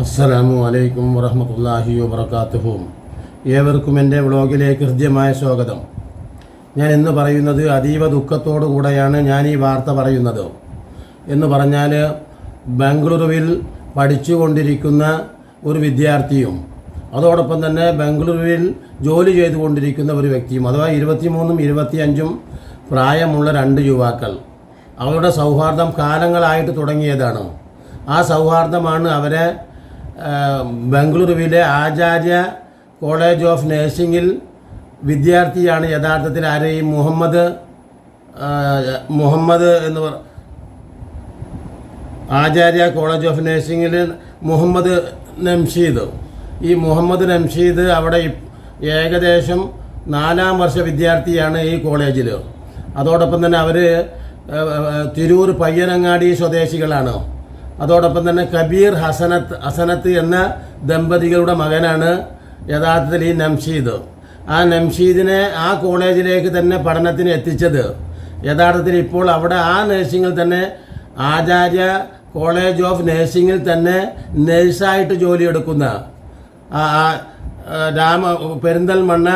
അസ്സലാമു അലൈക്കും വറഹമത്തല്ലാഹി വബർക്കാത്തുഹും ഏവർക്കും എന്റെ വ്ളോഗിലേക്ക് ഹൃദ്യമായ സ്വാഗതം. ഞാൻ ഇന്ന് പറയുന്നത് അതീവ ദുഃഖത്തോടു കൂടെയാണ് ഞാൻ ഈ വാർത്ത പറയുന്നത്. എന്ന് പറഞ്ഞാൽ ബംഗളൂരുവിൽ പഠിച്ചുകൊണ്ടിരിക്കുന്ന ഒരു വിദ്യാർത്ഥിയും അതോടൊപ്പം തന്നെ ബംഗളൂരുവിൽ ജോലി ചെയ്തുകൊണ്ടിരിക്കുന്ന ഒരു വ്യക്തിയും അഥവാ ഇരുപത്തിമൂന്നും ഇരുപത്തിയഞ്ചും പ്രായമുള്ള രണ്ട് യുവാക്കൾ. അവരുടെ സൗഹാർദ്ദം കാലങ്ങളായിട്ട് തുടങ്ങിയതാണ്. ആ സൗഹാർദ്ദമാണ് അവരെ ബംഗളൂരുവിലെ ആചാര്യ കോളേജ് ഓഫ് നഴ്സിംഗിൽ വിദ്യാർത്ഥിയാണ് യഥാർത്ഥത്തിൽ ആരെയും മുഹമ്മദ് മുഹമ്മദ് എന്ന് പറ ആചാര്യ കോളേജ് ഓഫ് നഴ്സിംഗിൽ മുഹമ്മദ് നംഷീദ്. ഈ മുഹമ്മദ് നംഷീദ് അവിടെ ഏകദേശം നാലാം വർഷ വിദ്യാർത്ഥിയാണ് ഈ കോളേജിൽ. അതോടൊപ്പം തന്നെ അവർ തിരൂർ പയ്യനങ്ങാടി സ്വദേശികളാണ്. അതോടൊപ്പം തന്നെ കബീർ ഹസനത്ത് ഹസനത്ത് എന്ന ദമ്പതികളുടെ മകനാണ് യഥാർത്ഥത്തിൽ ഈ നംഷീദ്. ആ നംഷീദിനെ ആ കോളേജിലേക്ക് തന്നെ പഠനത്തിന് എത്തിച്ചത്. യഥാർത്ഥത്തിൽ ഇപ്പോൾ അവിടെ ആ നഴ്സിംഗിൽ തന്നെ ആചാര്യ കോളേജ് ഓഫ് നഴ്സിംഗിൽ തന്നെ നഴ്സായിട്ട് ജോലിയെടുക്കുന്ന രാമ പെരിന്തൽമണ്ണ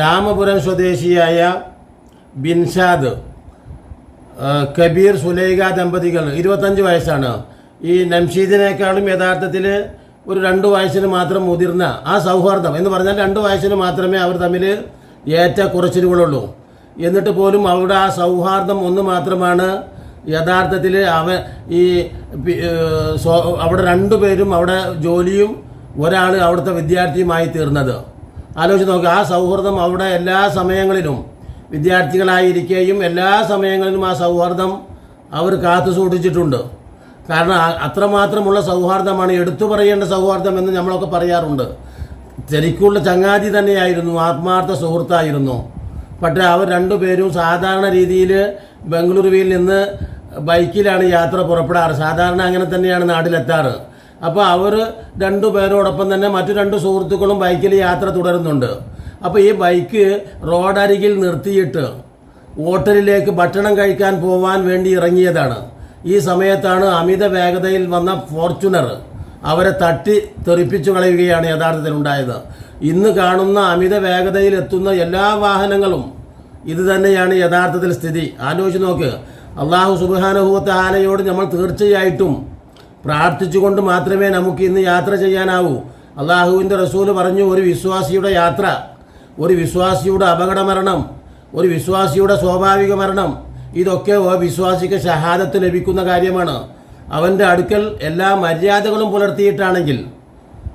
രാമപുരം സ്വദേശിയായ ബിൻഷാദ്. കബീർ സുലൈഖ ദമ്പതികൾ ഇരുപത്തഞ്ച് വയസ്സാണ്. ഈ നംഷീദിനേക്കാളും യഥാർത്ഥത്തിൽ ഒരു രണ്ട് വയസ്സിന് മാത്രം മുതിർന്ന ആ സൗഹാർദ്ദം. എന്ന് പറഞ്ഞാൽ രണ്ട് വയസ്സിന് മാത്രമേ അവർ തമ്മിൽ ഏറ്റ കുറച്ചിലുകളുള്ളൂ. എന്നിട്ട് പോലും അവരുടെ ആ സൗഹാർദ്ദം ഒന്ന് മാത്രമാണ് യഥാർത്ഥത്തിൽ അവ ഈ അവിടെ രണ്ടു പേരും അവിടെ ജോലിയും ഒരാൾ അവിടുത്തെ വിദ്യാർത്ഥിയുമായി തീർന്നത്. ആലോചിച്ച് നോക്കുക ആ സൗഹൃദം അവിടെ എല്ലാ സമയങ്ങളിലും വിദ്യാർത്ഥികളായിരിക്കുകയും എല്ലാ സമയങ്ങളിലും ആ സൗഹാർദ്ദം അവർ കാത്തു സൂക്ഷിച്ചിട്ടുണ്ട്. കാരണം അത്രമാത്രമുള്ള സൗഹാർദ്ദമാണ് എടുത്തു പറയേണ്ട സൗഹാർദ്ദം എന്ന് നമ്മളൊക്കെ പറയാറുണ്ട്. ശരിക്കുള്ള ചങ്ങാതി തന്നെയായിരുന്നു ആത്മാർത്ഥ സുഹൃത്തായിരുന്നു. പക്ഷേ അവർ രണ്ടുപേരും സാധാരണ രീതിയിൽ ബംഗളൂരുവിൽ നിന്ന് ബൈക്കിലാണ് യാത്ര പുറപ്പെടാറ്. സാധാരണ അങ്ങനെ തന്നെയാണ് നാട്ടിലെത്താറ്. അപ്പോൾ അവർ രണ്ടു പേരോടൊപ്പം തന്നെ മറ്റു രണ്ട് സുഹൃത്തുക്കളും ബൈക്കിൽ യാത്ര തുടരുന്നുണ്ട്. അപ്പോൾ ഈ ബൈക്ക് റോഡരികിൽ നിർത്തിയിട്ട് ഹോട്ടലിലേക്ക് ഭക്ഷണം കഴിക്കാൻ പോവാൻ വേണ്ടി ഇറങ്ങിയതാണ്. ഈ സമയത്താണ് അമിത വേഗതയിൽ വന്ന ഫോർച്യൂണർ അവരെ തട്ടി തെറിപ്പിച്ചു കളയുകയാണ് യഥാർത്ഥത്തിൽ ഉണ്ടായത്. ഇന്ന് കാണുന്ന അമിത വേഗതയിൽ എത്തുന്ന എല്ലാ വാഹനങ്ങളും ഇത് തന്നെയാണ് യഥാർത്ഥത്തിൽ സ്ഥിതി. ആലോചിച്ച് നോക്ക്. അള്ളാഹു സുബാനുഭവത്തെ ആലയോട് നമ്മൾ തീർച്ചയായിട്ടും പ്രാർത്ഥിച്ചുകൊണ്ട് മാത്രമേ നമുക്ക് ഇന്ന് യാത്ര ചെയ്യാനാവൂ. അള്ളാഹുവിന്റെ റസൂൽ പറഞ്ഞു ഒരു വിശ്വാസിയുടെ യാത്ര ഒരു വിശ്വാസിയുടെ അപകട മരണം ഒരു വിശ്വാസിയുടെ സ്വാഭാവിക മരണം ഇതൊക്കെ വിശ്വാസിക്ക് ഷഹാദത്ത് ലഭിക്കുന്ന കാര്യമാണ്. അവന്റെ അടുക്കൽ എല്ലാ മര്യാദകളും പുലർത്തിയിട്ടാണെങ്കിൽ.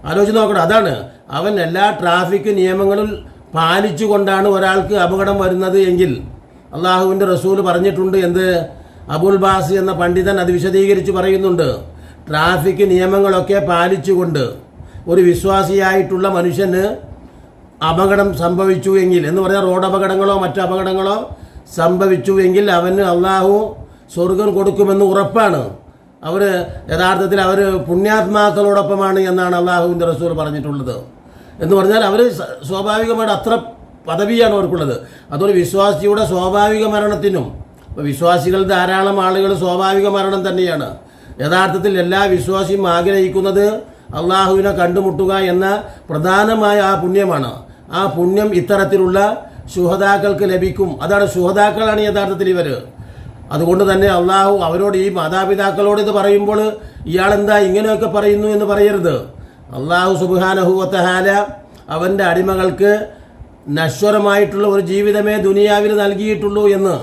ആലോചിച്ച് നോക്കണം. അതാണ്. അവൻ എല്ലാ ട്രാഫിക് നിയമങ്ങളും പാലിച്ചുകൊണ്ടാണ് ഒരാൾക്ക് അപകടം വരുന്നത് എങ്കിൽ. അള്ളാഹുവിന്റെ റസൂൽ പറഞ്ഞിട്ടുണ്ട് എന്ത്? അബുൽ ബാസ് എന്ന പണ്ഡിതൻ അത് വിശദീകരിച്ച് പറയുന്നുണ്ട്. ട്രാഫിക് നിയമങ്ങളൊക്കെ പാലിച്ചുകൊണ്ട് ഒരു വിശ്വാസിയായിട്ടുള്ള മനുഷ്യന് അപകടം സംഭവിച്ചു എങ്കിൽ എന്ന് പറഞ്ഞാൽ റോഡ് അപകടങ്ങളോ മറ്റു അപകടങ്ങളോ സംഭവിച്ചു എങ്കിൽ അവന് അള്ളാഹു സ്വർഗം കൊടുക്കുമെന്ന് ഉറപ്പാണ്. അവർ യഥാർത്ഥത്തിൽ അവർ പുണ്യാത്മാക്കളോടൊപ്പമാണ് എന്നാണ് അള്ളാഹുവിന്റെ റസൂൽ പറഞ്ഞിട്ടുള്ളത്. എന്ന് പറഞ്ഞാൽ അവർ സ്വാഭാവികമായിട്ട് അത്ര പദവിയാണ് അവർക്കുള്ളത്. അതൊരു വിശ്വാസിയുടെ സ്വാഭാവിക മരണത്തിനും വിശ്വാസികൾ ധാരാളം ആളുകൾ സ്വാഭാവിക മരണം തന്നെയാണ്. യഥാർത്ഥത്തിൽ എല്ലാ വിശ്വാസിയും ആഗ്രഹിക്കുന്നത് അള്ളാഹുവിനെ കണ്ടുമുട്ടുക എന്ന പ്രധാനമായ ആ പുണ്യമാണ്. ആ പുണ്യം ഇത്തരത്തിലുള്ള ശുഹതാക്കൾക്ക് ലഭിക്കും. അതാണ് ശുഹതാക്കളാണ് യഥാർത്ഥത്തിൽ ഇവർ അതുകൊണ്ട് തന്നെ അള്ളാഹു അവരോട് ഈ മാതാപിതാക്കളോട് ഇത് പറയുമ്പോൾ ഇയാളെന്താ ഇങ്ങനെയൊക്കെ പറയുന്നു എന്ന് പറയരുത്. അള്ളാഹു സുബാനഹുവത്തഹാല അവന്റെ അടിമകൾക്ക് നശ്വരമായിട്ടുള്ള ഒരു ജീവിതമേ ദുനിയാവിൽ നൽകിയിട്ടുള്ളൂ എന്ന്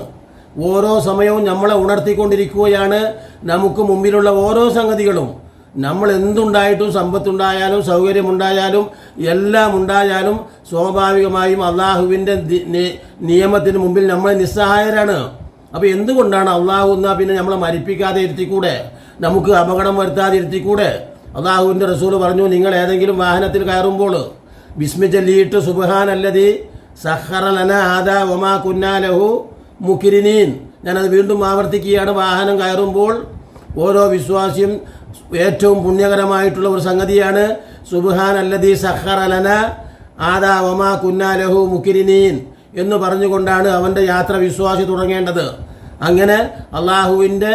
ഓരോ സമയവും നമ്മളെ ഉണർത്തിക്കൊണ്ടിരിക്കുകയാണ്. നമുക്ക് മുമ്പിലുള്ള ഓരോ സംഗതികളും നമ്മൾ എന്തുണ്ടായിട്ടും സമ്പത്തുണ്ടായാലും സൗകര്യമുണ്ടായാലും എല്ലാം ഉണ്ടായാലും സ്വാഭാവികമായും അള്ളാഹുവിന്റെ നിയമത്തിന് മുമ്പിൽ നമ്മൾ നിസ്സഹായരാണ്. അപ്പോൾ എന്തുകൊണ്ടാണ് അള്ളാഹു എന്നാൽ പിന്നെ നമ്മളെ മരിപ്പിക്കാതെ ഇരുത്തിക്കൂടെ? നമുക്ക് അപകടം വരുത്താതെ ഇരുത്തിക്കൂടെ? അള്ളാഹുവിന്റെ റസൂൽ പറഞ്ഞു നിങ്ങൾ ഏതെങ്കിലും വാഹനത്തിൽ കയറുമ്പോൾ ബിസ്മി ചൊല്ലിയിട്ട് സുബഹാനല്ലതി സഹറലന ആദ ഒമാ കുന്നാലഹു മുക്കിരിനീൻ ഞാനത് വീണ്ടും ആവർത്തിക്കുകയാണ്. വാഹനം കയറുമ്പോൾ ഓരോ വിശ്വാസിയും ഏറ്റവും പുണ്യകരമായിട്ടുള്ള ഒരു സംഗതിയാണ്. സുബുഹാൻ അല്ലദി സഹറലന ആദാ ഒമാ കുന്നാലഹു മുക്കിരിനീൻ എന്ന് പറഞ്ഞുകൊണ്ടാണ് അവന്റെ യാത്ര വിശ്വാസി തുടങ്ങേണ്ടത്. അങ്ങനെ അള്ളാഹുവിന്റെ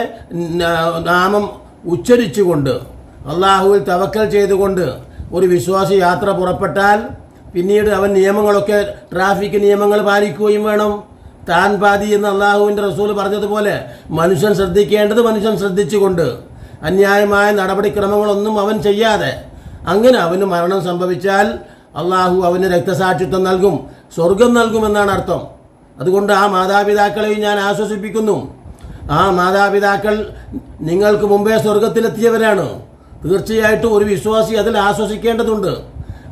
നാമം ഉച്ചരിച്ചുകൊണ്ട് അള്ളാഹുവിൽ തവക്കൽ ചെയ്തുകൊണ്ട് ഒരു വിശ്വാസി യാത്ര പുറപ്പെട്ടാൽ പിന്നീട് അവൻ നിയമങ്ങളൊക്കെ ട്രാഫിക് നിയമങ്ങൾ പാലിക്കുകയും വേണം. താൻ പാതി എന്ന് അള്ളാഹുവിന്റെ റസൂൽ പറഞ്ഞതുപോലെ മനുഷ്യൻ ശ്രദ്ധിക്കേണ്ടത് മനുഷ്യൻ ശ്രദ്ധിച്ചുകൊണ്ട് അന്യായമായ നടപടിക്രമങ്ങളൊന്നും അവൻ ചെയ്യാതെ. അങ്ങനെ അവന് മരണം സംഭവിച്ചാൽ അള്ളാഹു അവന് രക്തസാക്ഷിത്വം നൽകും സ്വർഗം നൽകുമെന്നാണ് അർത്ഥം. അതുകൊണ്ട് ആ മാതാപിതാക്കളെയും ഞാൻ ആശ്വസിപ്പിക്കുന്നു. ആ മാതാപിതാക്കൾ നിങ്ങൾക്ക് മുമ്പേ സ്വർഗത്തിലെത്തിയവരാണ്. തീർച്ചയായിട്ടും ഒരു വിശ്വാസി അതിൽ ആശ്വസിക്കേണ്ടതുണ്ട്.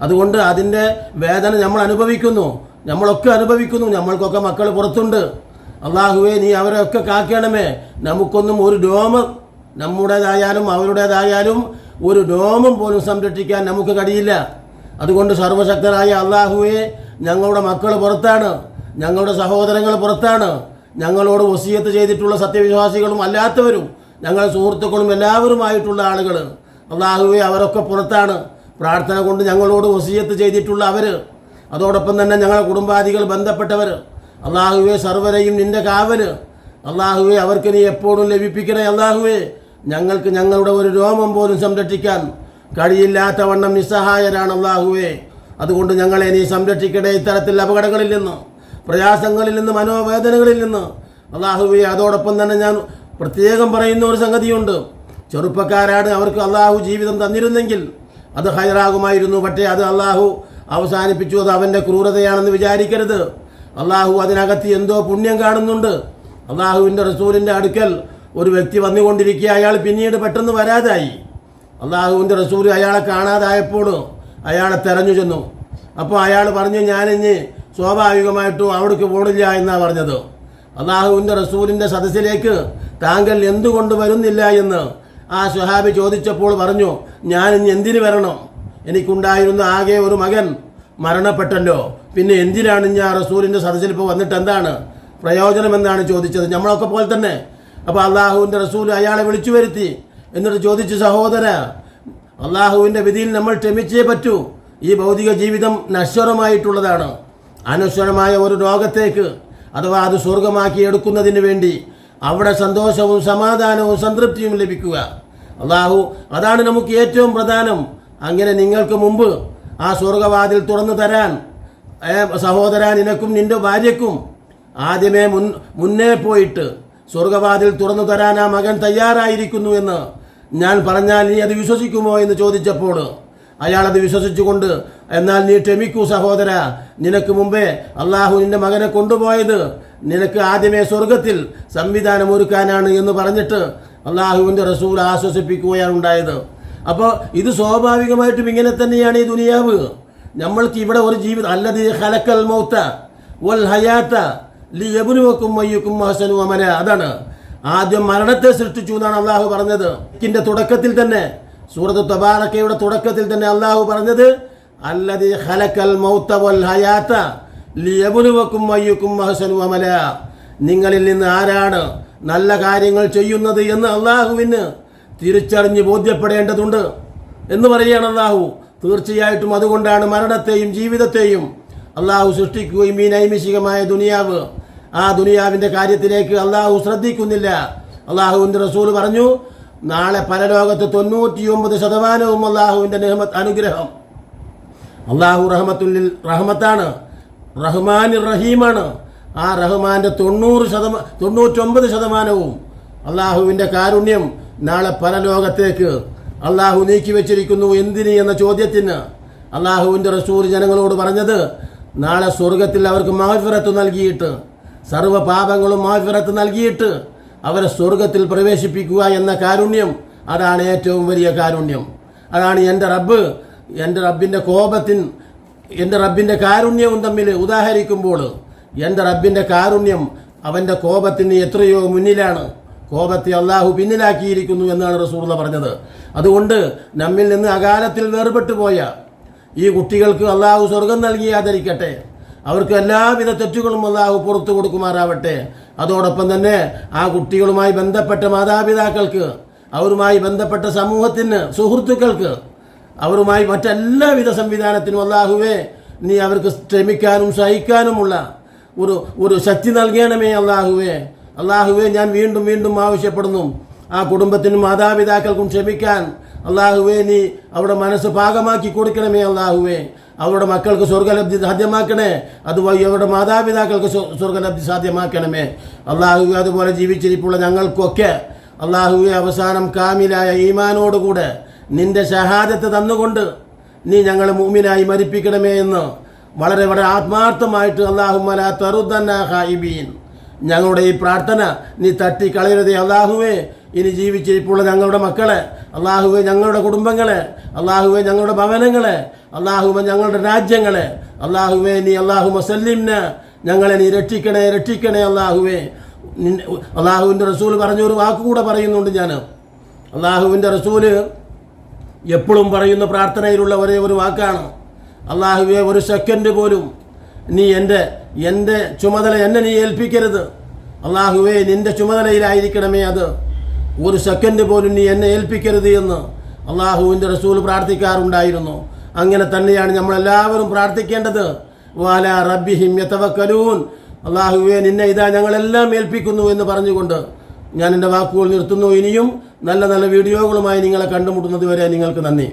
അതുകൊണ്ട് അതിന്റെ വേദന നമ്മൾ അനുഭവിക്കുന്നു. നമ്മളൊക്കെ അനുഭവിക്കുന്നു. നമ്മൾക്കൊക്കെ മക്കൾ പുറത്തുണ്ട്. അള്ളാഹുവെ നീ അവരെയൊക്കെ കാക്കണമേ. നമുക്കൊന്നും ഒരു രോമം നമ്മുടേതായാലും അവരുടേതായാലും ഒരു രോമം പോലും സംരക്ഷിക്കാൻ നമുക്ക് കഴിയില്ല. അതുകൊണ്ട് സർവശക്തനായ അള്ളാഹുവെ ഞങ്ങളുടെ മക്കൾ പുറത്താണ് ഞങ്ങളുടെ സഹോദരങ്ങൾ പുറത്താണ് ഞങ്ങളോട് വസീയത്ത് ചെയ്തിട്ടുള്ള സത്യവിശ്വാസികളും അല്ലാത്തവരും ഞങ്ങളുടെ സുഹൃത്തുക്കളും എല്ലാവരുമായിട്ടുള്ള ആളുകൾ അള്ളാഹുവെ അവരൊക്കെ പുറത്താണ്. പ്രാർത്ഥന കൊണ്ട് ഞങ്ങളോട് വസീയത്ത് ചെയ്തിട്ടുള്ള അവർ അതോടൊപ്പം തന്നെ ഞങ്ങളുടെ കുടുംബാദികൾ ബന്ധപ്പെട്ടവർ അള്ളാഹുവെ സർവരെയും നിന്റെ കാവൽ. അള്ളാഹുവെ അവർക്ക് നീ എപ്പോഴും ലഭിപ്പിക്കണേ അള്ളാഹുവെ. ഞങ്ങൾക്ക് ഞങ്ങളുടെ ഒരു രോമം പോലും സംരക്ഷിക്കാൻ കഴിയില്ലാത്ത വണ്ണം നിസ്സഹായരാണ് അള്ളാഹുവേ. അതുകൊണ്ട് ഞങ്ങളെ നീ സംരക്ഷിക്കണേ ഇത്തരത്തിൽ അപകടങ്ങളിൽ നിന്ന് പ്രയാസങ്ങളിൽ നിന്ന് മനോവേദനകളിൽ നിന്ന്. അള്ളാഹുവെ അതോടൊപ്പം തന്നെ ഞാൻ പ്രത്യേകം പറയുന്ന ഒരു സംഗതിയുണ്ട്. ചെറുപ്പക്കാരാണ് അവർക്ക് അള്ളാഹു ജീവിതം തന്നിരുന്നെങ്കിൽ അത് ഹൈറാകുമായിരുന്നു. പക്ഷേ അത് അള്ളാഹു അവസാനിപ്പിച്ചു. അത് അവന്റെ ക്രൂരതയാണെന്ന് വിചാരിക്കരുത്. അള്ളാഹു അതിനകത്ത് എന്തോ പുണ്യം കാണുന്നുണ്ട്. അള്ളാഹുവിന്റെ റസൂലിന്റെ അടുക്കൽ ഒരു വ്യക്തി വന്നുകൊണ്ടിരിക്കുക അയാൾ പിന്നീട് പെട്ടെന്ന് വരാതായി. അള്ളാഹുവിന്റെ റസൂൽ അയാളെ കാണാതായപ്പോൾ അയാളെ തെരഞ്ഞു ചെന്നു. അപ്പോൾ അയാൾ പറഞ്ഞു ഞാനിഞ്ഞ് സ്വാഭാവികമായിട്ടും അവിടേക്ക് പോണില്ല എന്നാണ് പറഞ്ഞത്. അള്ളാഹുവിന്റെ റസൂലിന്റെ സദസ്സിലേക്ക് താങ്കൾ എന്തുകൊണ്ട് വരുന്നില്ല എന്ന് ആ സുഹാബി ചോദിച്ചപ്പോൾ പറഞ്ഞു ഞാൻ ഇനി എന്തിനു വരണം? എനിക്കുണ്ടായിരുന്ന ആകെ ഒരു മകൻ മരണപ്പെട്ടല്ലോ. പിന്നെ എന്തിനാണ് ഞാൻ റസൂലിന്റെ സദസ്സിൽ ഇപ്പോൾ വന്നിട്ട് എന്താണ്? പ്രയോജനം എന്നാണ് ചോദിച്ചത്. നമ്മളൊക്കെ പോലെ തന്നെ അപ്പോൾ അള്ളാഹുവിന്റെ റസൂൽ അയാളെ വിളിച്ചു വരുത്തി. എന്നിട്ട് ചോദിച്ചു സഹോദര അള്ളാഹുവിന്റെ വിധിയിൽ നമ്മൾ ക്ഷമിച്ചേ പറ്റൂ. ഈ ഭൗതിക ജീവിതം നശ്വരമായിട്ടുള്ളതാണ്. അനശ്വരമായ ഒരു രോഗത്തേക്ക് അഥവാ അത് സ്വർഗമാക്കി എടുക്കുന്നതിന് വേണ്ടി അവിടെ സന്തോഷവും സമാധാനവും സംതൃപ്തിയും ലഭിക്കുക. അള്ളാഹു അതാണ് നമുക്ക് ഏറ്റവും പ്രധാനം. അങ്ങനെ നിങ്ങൾക്ക് മുമ്പ് ആ സ്വർഗവാതിൽ തുറന്നു തരാൻ സഹോദര നിനക്കും നിന്റെ ഭാര്യക്കും ആദ്യമേ മുൻ മുന്നേ പോയിട്ട് സ്വർഗവാതിൽ തുറന്നു തരാൻ ആ മകൻ തയ്യാറായിരിക്കുന്നു എന്ന് ഞാൻ പറഞ്ഞാൽ നീ അത് വിശ്വസിക്കുമോ എന്ന് ചോദിച്ചപ്പോൾ അയാൾ അത് വിശ്വസിച്ചുകൊണ്ട് എന്നാൽ നീ ക്ഷമിക്കൂ സഹോദര നിനക്ക് മുമ്പേ അള്ളാഹു നിന്റെ മകനെ കൊണ്ടുപോയത് നിനക്ക് ആദ്യമേ സ്വർഗത്തിൽ സംവിധാനം ഒരുക്കാനാണ് എന്ന് പറഞ്ഞിട്ട് അള്ളാഹുവിന്റെ റസൂൽ ആശ്വസിപ്പിക്കുകയാണ് ഉണ്ടായത്. അപ്പോൾ ഇത് സ്വാഭാവികമായിട്ടും ഇങ്ങനെ തന്നെയാണ് ഈ ദുനിയാവ്. നമ്മൾക്ക് ഇവിടെ ഒരു ജീവിതം അല്ലത് ഹലക്കൽ മൗത്ത വൽ ഹയാത്ത ലി യബുനുവക്കും മയ്യക്കും ഹസനു അമന അതാണ് ആദ്യം മരണത്തെ സൃഷ്ടിച്ചു എന്നാണ് അള്ളാഹു പറഞ്ഞത്. ഇതിന്റെ തുടക്കത്തിൽ തന്നെ സൂറത്ത് തബാറക്കയുടെ തുടക്കത്തിൽ തന്നെ അള്ളാഹു പറഞ്ഞത് അല്ലതി ഹലക്കൽ മൗത്ത വൽ ഹയാത്ത ലി യബുനുവക്കും മയ്യക്കും ഹസനു അമല നിങ്ങളിൽ നിന്ന് ആരാണ് നല്ല കാര്യങ്ങൾ ചെയ്യുന്നത് എന്ന് അള്ളാഹുവിന് തിരിച്ചറിഞ്ഞ് ബോധ്യപ്പെടേണ്ടതുണ്ട് എന്ന് പറയുകയാണ് അള്ളാഹു. തീർച്ചയായിട്ടും അതുകൊണ്ടാണ് മരണത്തെയും ജീവിതത്തെയും അള്ളാഹു സൃഷ്ടിക്കുകയും ഈ നൈമിഷികമായ ദുനിയാവ്. ആ ദുനിയാവിന്റെ കാര്യത്തിലേക്ക് അള്ളാഹു ശ്രദ്ധിക്കുന്നില്ല. അള്ളാഹുവിന്റെ റസൂൽ പറഞ്ഞു നാളെ പരലോകത്ത് തൊണ്ണൂറ്റിയൊമ്പത് ശതമാനവും അള്ളാഹുവിന്റെ നെഹ്മത്ത് അനുഗ്രഹം. അള്ളാഹു റഹമത്തുല്ലിൽ റഹ്മത്താണ്. റഹ്മാൻ റഹീമാണ്. ആ റഹ്മാന്റെ തൊണ്ണൂറ് ശതമാ തൊണ്ണൂറ്റൊമ്പത് ശതമാനവും അള്ളാഹുവിന്റെ കാരുണ്യം നാളെ പരലോകത്തേക്ക് അള്ളാഹു നീക്കി വെച്ചിരിക്കുന്നു. എന്തിന് എന്ന ചോദ്യത്തിന് അള്ളാഹുവിന്റെ റസൂർ ജനങ്ങളോട് പറഞ്ഞത് നാളെ സ്വർഗത്തിൽ അവർക്ക് മാഫിറത്ത് നൽകിയിട്ട് സർവ പാപങ്ങളും മാഫിറത്ത് നൽകിയിട്ട് അവരെ സ്വർഗത്തിൽ പ്രവേശിപ്പിക്കുക എന്ന കാരുണ്യം അതാണ് ഏറ്റവും വലിയ കാരുണ്യം. അതാണ് എന്റെ റബ്ബ് എന്റെ റബ്ബിന്റെ കോപത്തിൻ എന്റെ റബ്ബിന്റെ കാരുണ്യവും തമ്മിൽ ഉദാഹരിക്കുമ്പോൾ എന്റെ റബ്ബിന്റെ കാരുണ്യം അവന്റെ കോപത്തിന് എത്രയോ മുന്നിലാണ്. കോപത്തെ അള്ളാഹു പിന്നിലാക്കിയിരിക്കുന്നു എന്നാണ് റസൂർന്ന പറഞ്ഞത്. അതുകൊണ്ട് നമ്മിൽ നിന്ന് അകാലത്തിൽ വേർപെട്ടു പോയ ഈ കുട്ടികൾക്ക് അള്ളാഹു സ്വർഗം നൽകി ആദരിക്കട്ടെ. അവർക്ക് എല്ലാവിധ തെറ്റുകളും അള്ളാഹു പുറത്തു കൊടുക്കുമാറാവട്ടെ. അതോടൊപ്പം തന്നെ ആ കുട്ടികളുമായി ബന്ധപ്പെട്ട മാതാപിതാക്കൾക്ക് അവരുമായി ബന്ധപ്പെട്ട സമൂഹത്തിന് സുഹൃത്തുക്കൾക്ക് അവരുമായി മറ്റെല്ലാവിധ സംവിധാനത്തിനും അള്ളാഹുവേ നീ അവർക്ക് ശ്രമിക്കാനും സഹിക്കാനുമുള്ള ഒരു ഒരു ശക്തി നൽകണമേ അള്ളാഹുവേ. അള്ളാഹുവേ ഞാൻ വീണ്ടും വീണ്ടും ആവശ്യപ്പെടുന്നു. ആ കുടുംബത്തിനും മാതാപിതാക്കൾക്കും ക്ഷമിക്കാൻ അള്ളാഹുവേ നീ അവിടെ മനസ്സ് പാകമാക്കി കൊടുക്കണമേ അള്ളാഹുവേ. അവരുടെ മക്കൾക്ക് സ്വർഗലബ്ധി സാധ്യമാക്കണേ. അതുപോലെ അവരുടെ മാതാപിതാക്കൾക്ക് സ്വ- സ്വർഗലബ്ധി സാധ്യമാക്കണമേ. അള്ളാഹുവെ അതുപോലെ ജീവിച്ചിരിപ്പുള്ള ഞങ്ങൾക്കൊക്കെ അള്ളാഹുവെ അവസാനം കാമിലായ ഈമാനോടുകൂടെ നിന്റെ ഷഹാദത്ത് തന്നുകൊണ്ട് നീ ഞങ്ങളെ മൂമിനായി മരിപ്പിക്കണമേ എന്ന് വളരെ വളരെ ആത്മാർത്ഥമായിട്ട് അള്ളാഹുമല തറുദ്ദന്ന ഹായിബീൻ ഞങ്ങളുടെ ഈ പ്രാർത്ഥന നീ തട്ടി തട്ടിക്കളയരുതേ അള്ളാഹുവേ. ഇനി ജീവിച്ചിരിപ്പുള്ള ഞങ്ങളുടെ മക്കളെ അള്ളാഹുവെ ഞങ്ങളുടെ കുടുംബങ്ങളെ അള്ളാഹുവെ ഞങ്ങളുടെ ഭവനങ്ങളെ അള്ളാഹുവെ ഞങ്ങളുടെ രാജ്യങ്ങളെ അള്ളാഹുവെ നീ അള്ളാഹു മസല്ലിംന ഞങ്ങളെ നീ രക്ഷിക്കണേ രക്ഷിക്കണേ അള്ളാഹുവെ. അള്ളാഹുവിന്റെ റസൂൽ പറഞ്ഞൊരു വാക്കുകൂടെ പറയുന്നുണ്ട് ഞാൻ. അള്ളാഹുവിന്റെ റസൂൽ എപ്പോഴും പറയുന്ന പ്രാർത്ഥനയിലുള്ള ഒരേ ഒരു വാക്കാണ്. അള്ളാഹുവെ ഒരു സെക്കൻഡ് പോലും നീ എന്റെ എന്റെ ചുമതല എന്നെ നീ ഏൽപ്പിക്കരുത്. അള്ളാഹുവെ നിന്റെ ചുമതലയിലായിരിക്കണമേ അത്. ഒരു സെക്കൻഡ് പോലും നീ എന്നെ ഏൽപ്പിക്കരുത് എന്ന് അള്ളാഹുവിന്റെ റസൂൽ പ്രാർത്ഥിക്കാറുണ്ടായിരുന്നു. അങ്ങനെ തന്നെയാണ് നമ്മളെല്ലാവരും പ്രാർത്ഥിക്കേണ്ടത്. വാല റബ്ബിഹിം യതവക്കലൂൻ. അള്ളാഹുവെ നിന്നെ ഇതാ ഞങ്ങളെല്ലാം ഏൽപ്പിക്കുന്നു എന്ന് പറഞ്ഞുകൊണ്ട് ഞാൻ എന്റെ വാക്കുകൾ നിർത്തുന്നു. ഇനിയും നല്ല നല്ല വീഡിയോകളുമായി നിങ്ങളെ കണ്ടുമുട്ടുന്നത് വരെ നിങ്ങൾക്ക് നന്ദി.